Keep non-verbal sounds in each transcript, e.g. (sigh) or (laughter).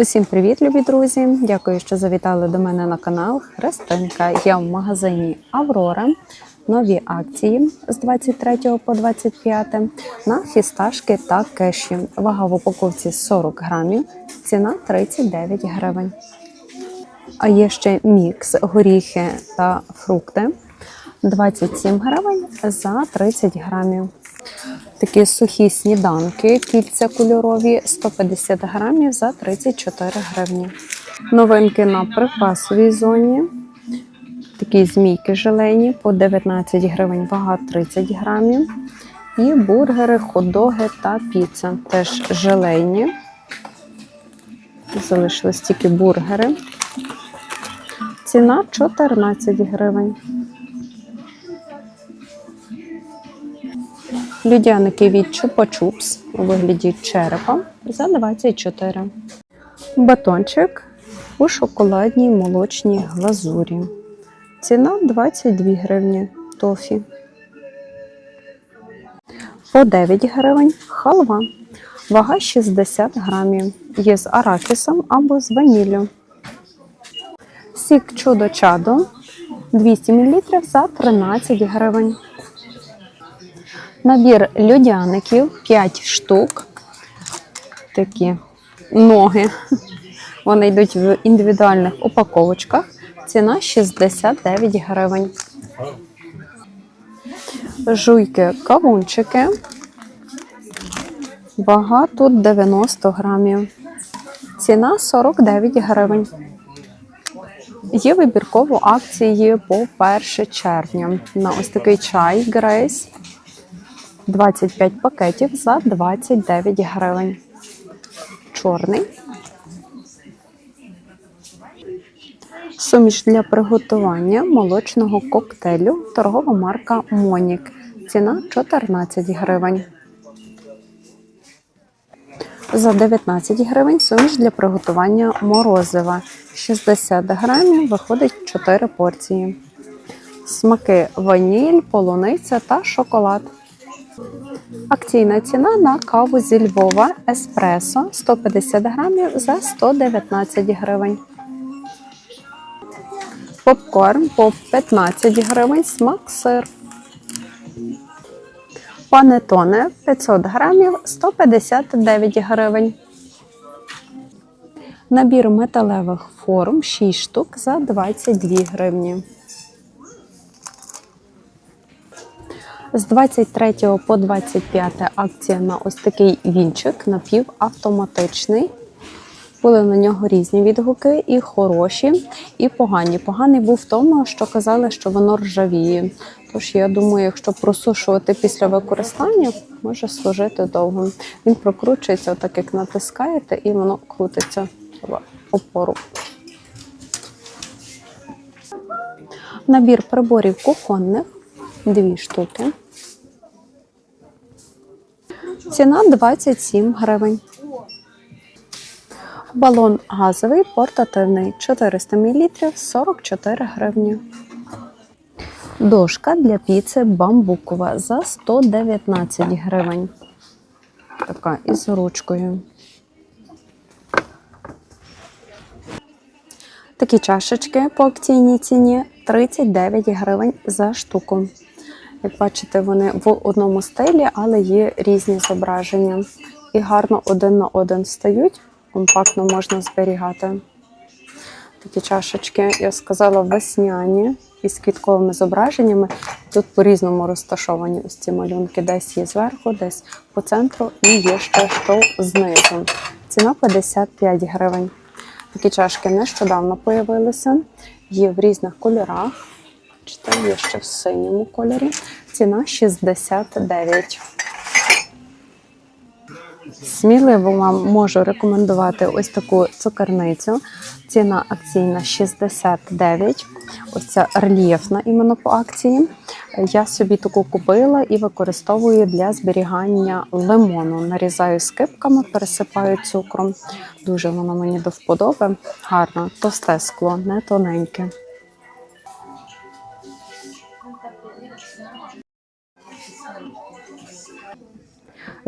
Усім привіт, любі друзі! Дякую, що завітали до мене на канал Христинка. Я в магазині Аврора. Нові акції з 23 по 25 на фісташки та кеші. Вага в упаковці 40 грамів, ціна 39 гривень. А є ще мікс горіхи та фрукти 27 гривень за 30 грамів. Такі сухі сніданки, кільця кольорові 150 грамів за 34 гривні. Новинки на припасовій зоні. Такі змійки желені по 19 гривень, вага 30 грамів. І бургери, хот-доги та піца. Теж желейні. Залишились тільки бургери. Ціна 14 гривень. Людяники від Чупа-Чупс у вигляді черепа за 24. Батончик у шоколадній молочній глазурі. Ціна 22 гривні тофі. По 9 гривень халва. Вага 60 грамів. Є з арахісом або з ваніллю. Сік чудо чадо 200 мл за 13 гривень. Набір людяників 5 штук. Такі ноги. Вони йдуть в індивідуальних упаковочках. Ціна 69 гривень. Жуйки кавунчики. Вага тут 90 грамів. Ціна 49 гривень. Є вибірково акції по 1 червня. На ось такий чай Грейс 25 пакетів за 29 гривень. Чорний. Суміш для приготування молочного коктейлю. Торгова марка Монік. Ціна 14 гривень. За 19 гривень суміш для приготування морозива. 60 грамів виходить 4 порції. Смаки ваніль, полуниця та шоколад. Акційна ціна на каву зі Львова Еспресо 150 грамів за 119 гривень. Попкорн по 15 гривень, смак сир. Панетоне 500 грамів 159 гривень. Набір металевих форм 6 штук за 22 гривні. З 23 по 25 акція на ось такий вінчик напівавтоматичний. Були на нього різні відгуки, і хороші, і погані. Поганий був в тому, що казали, що воно ржавіє. Тож я думаю, якщо просушувати після використання, може служити довго. Він прокручується, отак як натискаєте, і воно крутиться в опору. Набір приборів кухонних дві штуки. Ціна 27 гривень. Балон газовий портативний 400 мл 44 гривні. Дошка для піци бамбукова за 119 гривень. Така із ручкою. Такі чашечки по акційній ціні 39 гривень за штуку. Як бачите, вони в одному стилі, але є різні зображення. І гарно один на один стають, компактно можна зберігати. Такі чашечки, я сказала, весняні із квітковими зображеннями. Тут по-різному розташовані ось ці малюнки. Десь є зверху, десь по центру і є ще що знизу. Ціна 55 гривень. Такі чашки нещодавно появилися. Є в різних кольорах. Бачите, є ще в синьому кольорі. Ціна 69. Сміливо вам можу рекомендувати ось таку цукерницю. Ціна акційна 69. Ось ця рельєфна іменно по акції. Я собі таку купила і використовую для зберігання лимону. Нарізаю скипками, пересипаю цукром. Дуже воно мені до вподоби. Гарно, товсте скло, не тоненьке.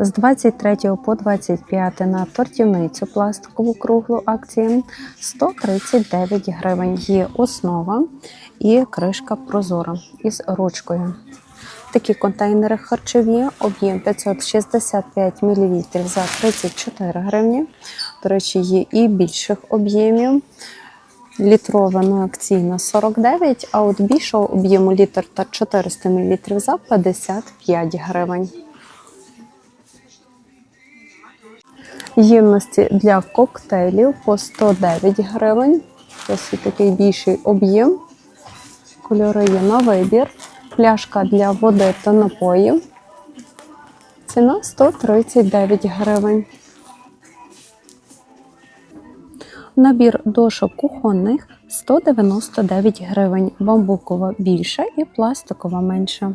З 23 по 25 на тортівницю пластикову круглу акцію 139 гривень. Є основа і кришка прозора із ручкою. Такі контейнери харчові, об'єм 565 мл за 34 гривні. До речі, є і більших об'ємів. Літрова на акційна 49, а от більшого об'єму літр та 400 мл за 55 гривень. Ємності для коктейлів по 109 гривень. Ось такий більший об'єм. Кольори є на вибір. Пляшка для води та напоїв. Ціна 139 гривень. Набір дошок кухонних 199 гривень. Бамбукова більша і пластикова менша.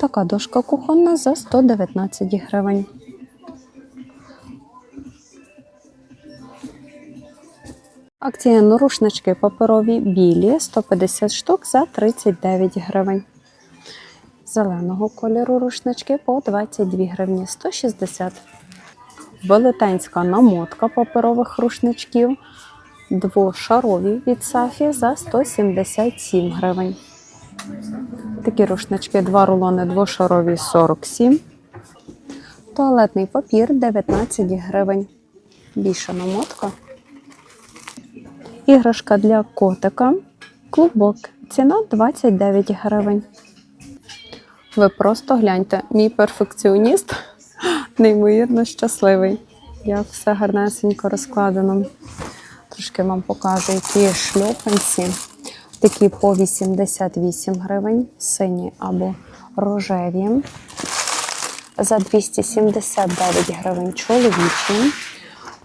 Така дошка кухонна за 119 гривень. Акція нарушнички паперові білі 150 штук за 39 гривень. Зеленого кольору рушнички по 22 гривні 160. Велетенська намотка паперових рушничків. Двошарові від Сафі за 177 гривень. Такі рушнички, два рулони двошарові 47. Туалетний папір 19 гривень. Більша намотка. Іграшка для котика. Клубок. Ціна 29 гривень. Ви просто гляньте, мій перфекціоніст (laughs) неймовірно щасливий. Як все гарнесенько розкладено. Трошки вам покажу, які шльопанці. Такі по 88 гривень, сині або рожеві. За 279 гривень чоловічі.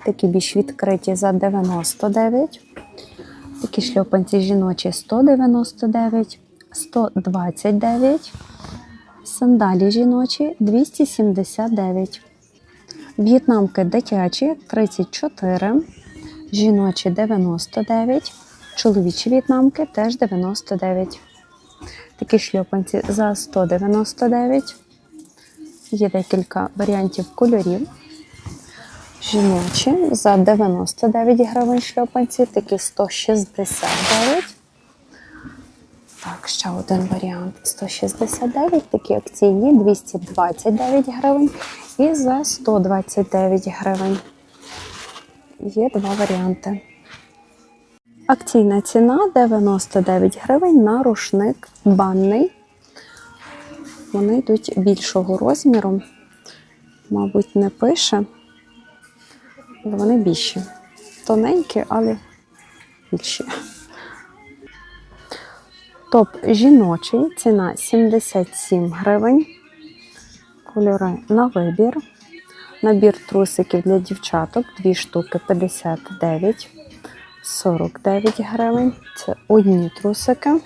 Такі більш відкриті за 99. Такі шльопанці жіночі 199, 129. Сандалі жіночі 279. В'єтнамки дитячі 34. Жіночі 99. Чоловічі в'єтнамки теж 99. Такі шльопанці за 199. Є декілька варіантів кольорів. Жіночі за 99 гривень шльопанці, такі 169. Так, ще один варіант 169, такі акційні 229 гривень і за 129 гривень. Є два варіанти. Акційна ціна 99 гривень на рушник банний. Вони йдуть більшого розміру. Мабуть, не пише, вони більші. Тоненькі, але більші. Топ жіночий, ціна 77 гривень. Кольори на вибір. Набір трусиків для дівчаток 2 штуки 59, 49 гривень. Це одні трусики.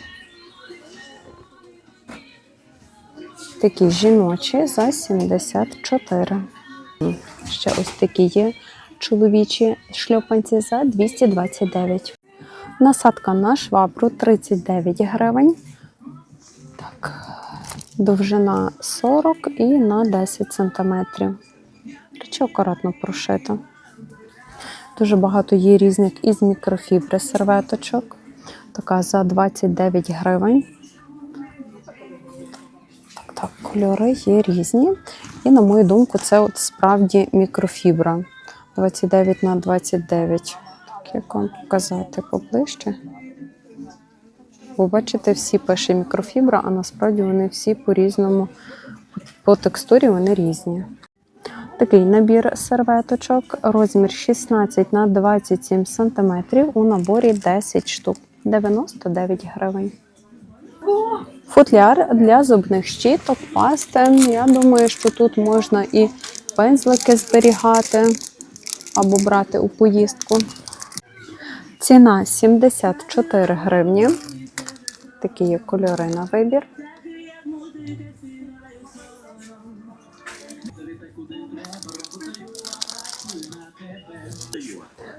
Такі жіночі за 74. Ще ось такі є чоловічі шльопанці за 229. Насадка на швабру 39 гривень. Так, довжина 40 і на 10 сантиметрів. Речі акуратно прошито. Дуже багато є різних із мікрофібри серветочок. Така за 29 гривень. Так, так, кольори є різні. І, на мою думку, це от справді мікрофібра. 29 на 29. Так, як вам показати поближче. Ви бачите, всі пише мікрофібра, а насправді вони всі по-різному, по текстурі вони різні. Такий набір серветочок, розмір 16 на 27 см, у наборі 10 штук, 99 гривень. Футляр для зубних щіток, пасти. Я думаю, що тут можна і пензлики зберігати або брати у поїздку. Ціна 74 гривні. Такі є кольори на вибір.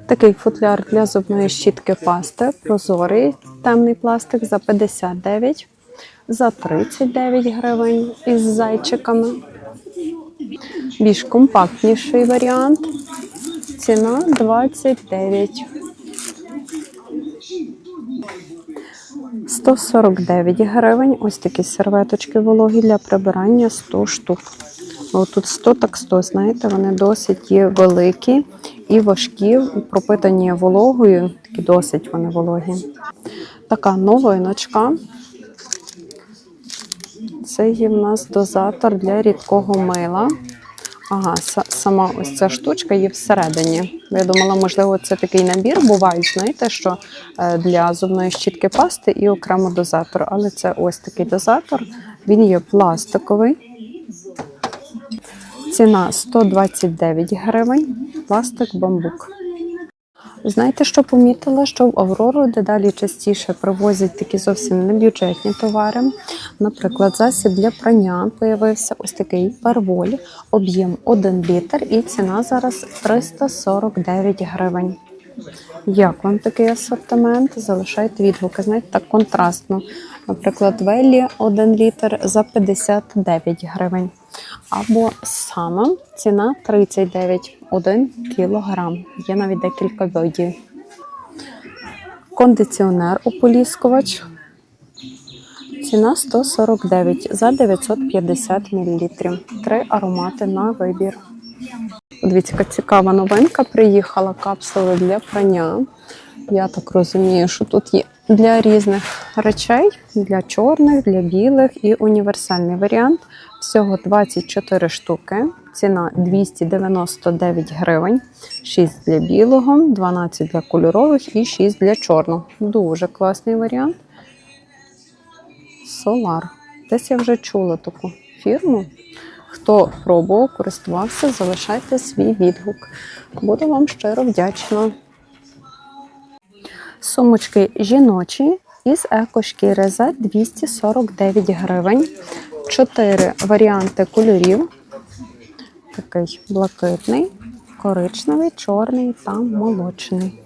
Такий футляр для зубної щітки пасти, прозорий темний пластик за 59, за 39 гривень із зайчиками. Більш компактніший варіант. Ціна 29. 149 гривень. Ось такі серветочки вологі для прибирання 100 штук. Тут 100 так 100, знаєте, вони досить є великі і важкі, пропитані вологою, такі досить вони вологі. Така новиночка. Це є в нас дозатор для рідкого мила. Ага, сама ось ця штучка є всередині. Я думала, можливо, це такий набір. Бувають, знаєте, що е, для зубної щітки пасти і окремо дозатор. Але це ось такий дозатор. Він є пластиковий. Ціна 129 гривень. Пластик бамбук. Знаєте, що помітила, що в Аврору дедалі частіше привозять такі зовсім небюджетні товари. Наприклад, засіб для прання появився ось такий перволь, об'єм 1 літр, і ціна зараз 349 гривень. Як вам такий асортимент? Залишайте відгуки. Знаєте, так контрастно. Наприклад, Веллі 1 літр за 59 гривень. Або сама ціна 39 1 кілограм. Є навіть декілька видів. Кондиціонер ополіскувач. Ціна 149 за 950 мл. Три аромати на вибір. Дивіться, яка цікава новинка. Приїхала капсули для прання. Я так розумію, що тут є для різних речей, для чорних, для білих і універсальний варіант. Всього 24 штуки. Ціна 299 гривень. 6 для білого, 12 для кольорових і 6 для чорного. Дуже класний варіант. Solar. Десь я вже чула таку фірму. Хто пробував, користувався, залишайте свій відгук. Буду вам щиро вдячна. Сумочки жіночі із екошкіри за 249 гривень. Чотири варіанти кольорів. Такий блакитний, коричневий, чорний та молочний.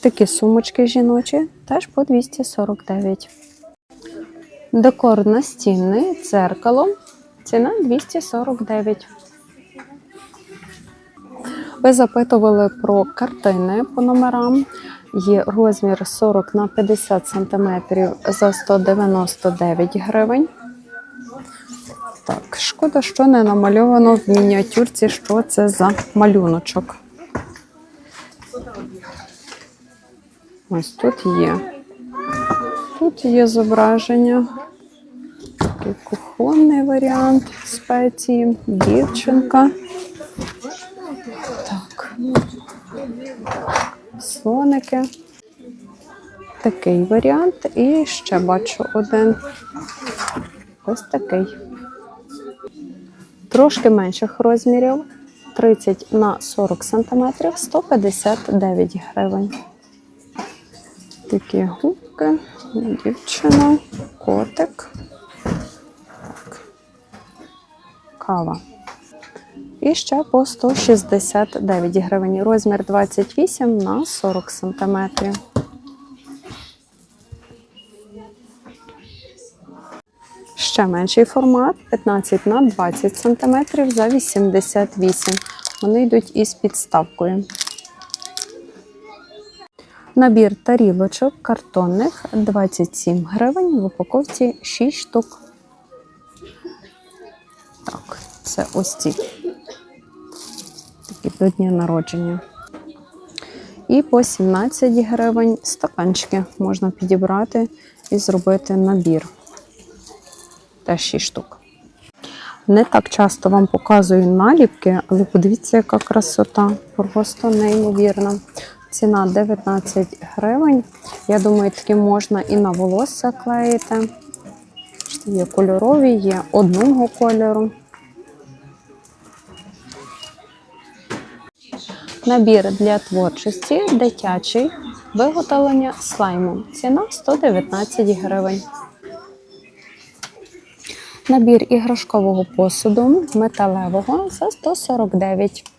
Такі сумочки жіночі теж по 249. Декор настінний, дзеркало. Ціна 249. Ви запитували про картини по номерам. Є розмір 40 на 50 см за 199 гривень. Так, шкода, що не намальовано в мініатюрці, що це за малюночок. Ось тут є. Тут є зображення. Такий кухонний варіант спеції, дівчинка. Так. Слоники. Такий варіант. І ще бачу один. Ось такий. Трошки менших розмірів. 30 на 40 см, 159 гривень. Такі губки, дівчина, котик. Кава. І ще по 169 гривень. Розмір 28 на 40 см. Ще менший формат 15 на 20 см за 88. Вони йдуть із підставкою. Набір тарілочок картонних 27 гривень, в упаковці 6 штук. Так, це ось ці такі до дня народження. І по 17 гривень стаканчики можна підібрати і зробити набір. Теж 6 штук. Не так часто вам показую наліпки, але подивіться, яка красота. Просто неймовірна. Ціна 19 гривень. Я думаю, такі можна і на волосся клеїти. Є кольорові, є одного кольору. Набір для творчості дитячий. Виготовлення слайму. Ціна 119 гривень. Набір іграшкового посуду металевого за 149.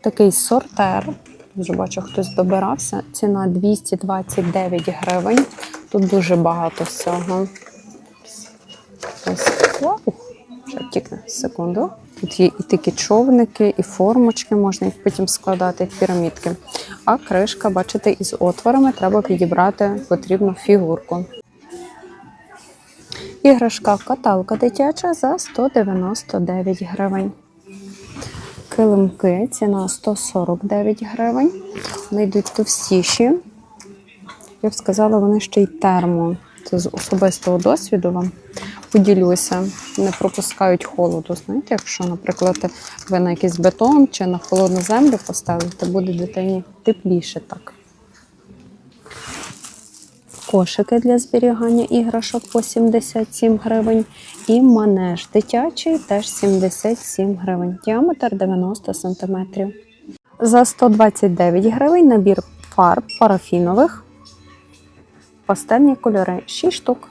Такий сортер. Вже бачу, хтось добирався. Ціна 229 гривень. Тут дуже багато всього. Ось. Ще тільки секунду. Тут є і такі човники, і формочки, можна їх потім складати, як пірамідки. А кришка, бачите, із отворами треба підібрати потрібну фігурку. Іграшка каталка дитяча за 199 гривень. Килимки ціна 149 гривень. Вони йдуть товстіші. Я б сказала, вони ще й термо. Це з особистого досвіду вам поділюся. Не пропускають холоду. Знаєте, якщо, наприклад, ви на якийсь бетон чи на холодну землю поставите, буде дитині тепліше так. Кошики для зберігання іграшок по 77 гривень. І манеж дитячий теж 77 гривень. Діаметр 90 см. За 129 гривень набір фарб парафінових. Пастельні кольори 6 штук.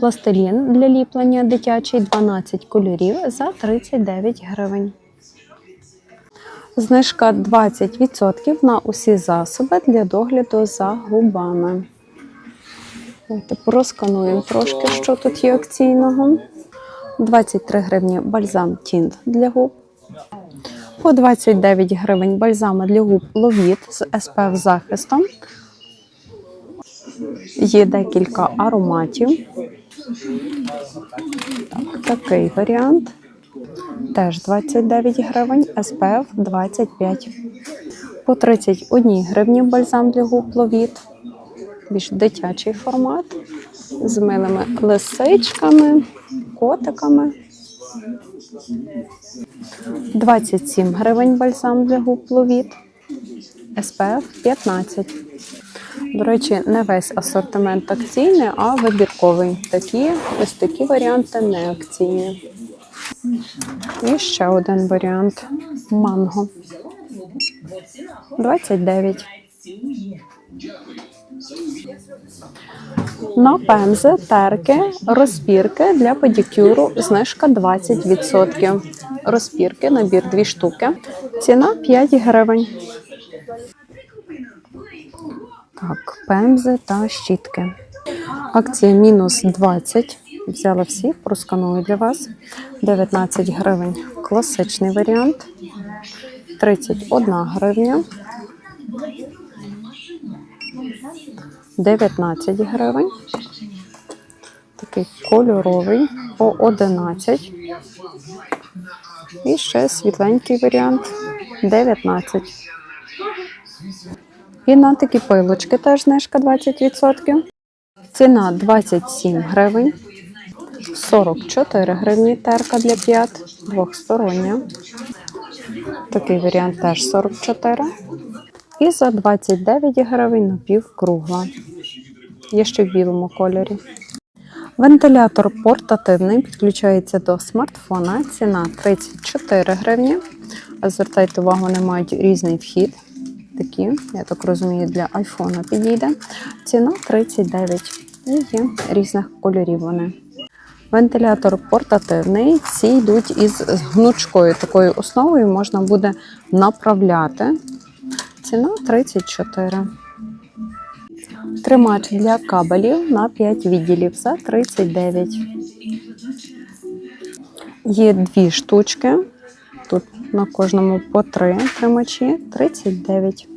Пластилін для ліплення дитячий 12 кольорів за 39 гривень. Знижка 20% на усі засоби для догляду за губами. Давайте проскануємо трошки, що тут є акційного. 23 гривні бальзам тінт для губ. По 29 гривень бальзами для губ ловіт з SPF захистом. Є декілька ароматів. Так, такий варіант. Теж 29 гривень, SPF 25. По 31 гривні бальзам для губ ловіт. Більш дитячий формат з милими лисичками, котиками. 27 гривень бальзам для губ ловіт. SPF 15. До речі, не весь асортимент акційний, а вибірковий. Такі, ось такі варіанти не акційні. І ще один варіант манго. 29. На пензи, терки, розпірки для педикюру знижка 20%. Розпірки, набір 2 штуки. Ціна 5 гривень. Так, пемзи та щітки. Акція мінус 20. Взяла всі, просканую для вас. 19 гривень. Класичний варіант. 31 гривня. 19 гривень. Такий кольоровий по 11. І ще світленький варіант 19. І на такі пилочки теж знижка 20%. Ціна 27 гривень. 44 гривні терка для п'ят, двохстороння. Такий варіант теж 44. І за 29 гривень напівкругла. Є ще в білому кольорі. Вентилятор портативний, підключається до смартфона. Ціна 34 гривні. Звертайте увагу, вони мають різний вхід. Такі, я так розумію, для айфона підійде. Ціна 39 і є різних кольорів вони. Вентилятор портативний. Ці йдуть із гнучкою такою основою, можна буде направляти. Ціна 34. Тримач для кабелів на 5 відділів за 39. Є дві штучки. Тут на кожному по три тримачі 39.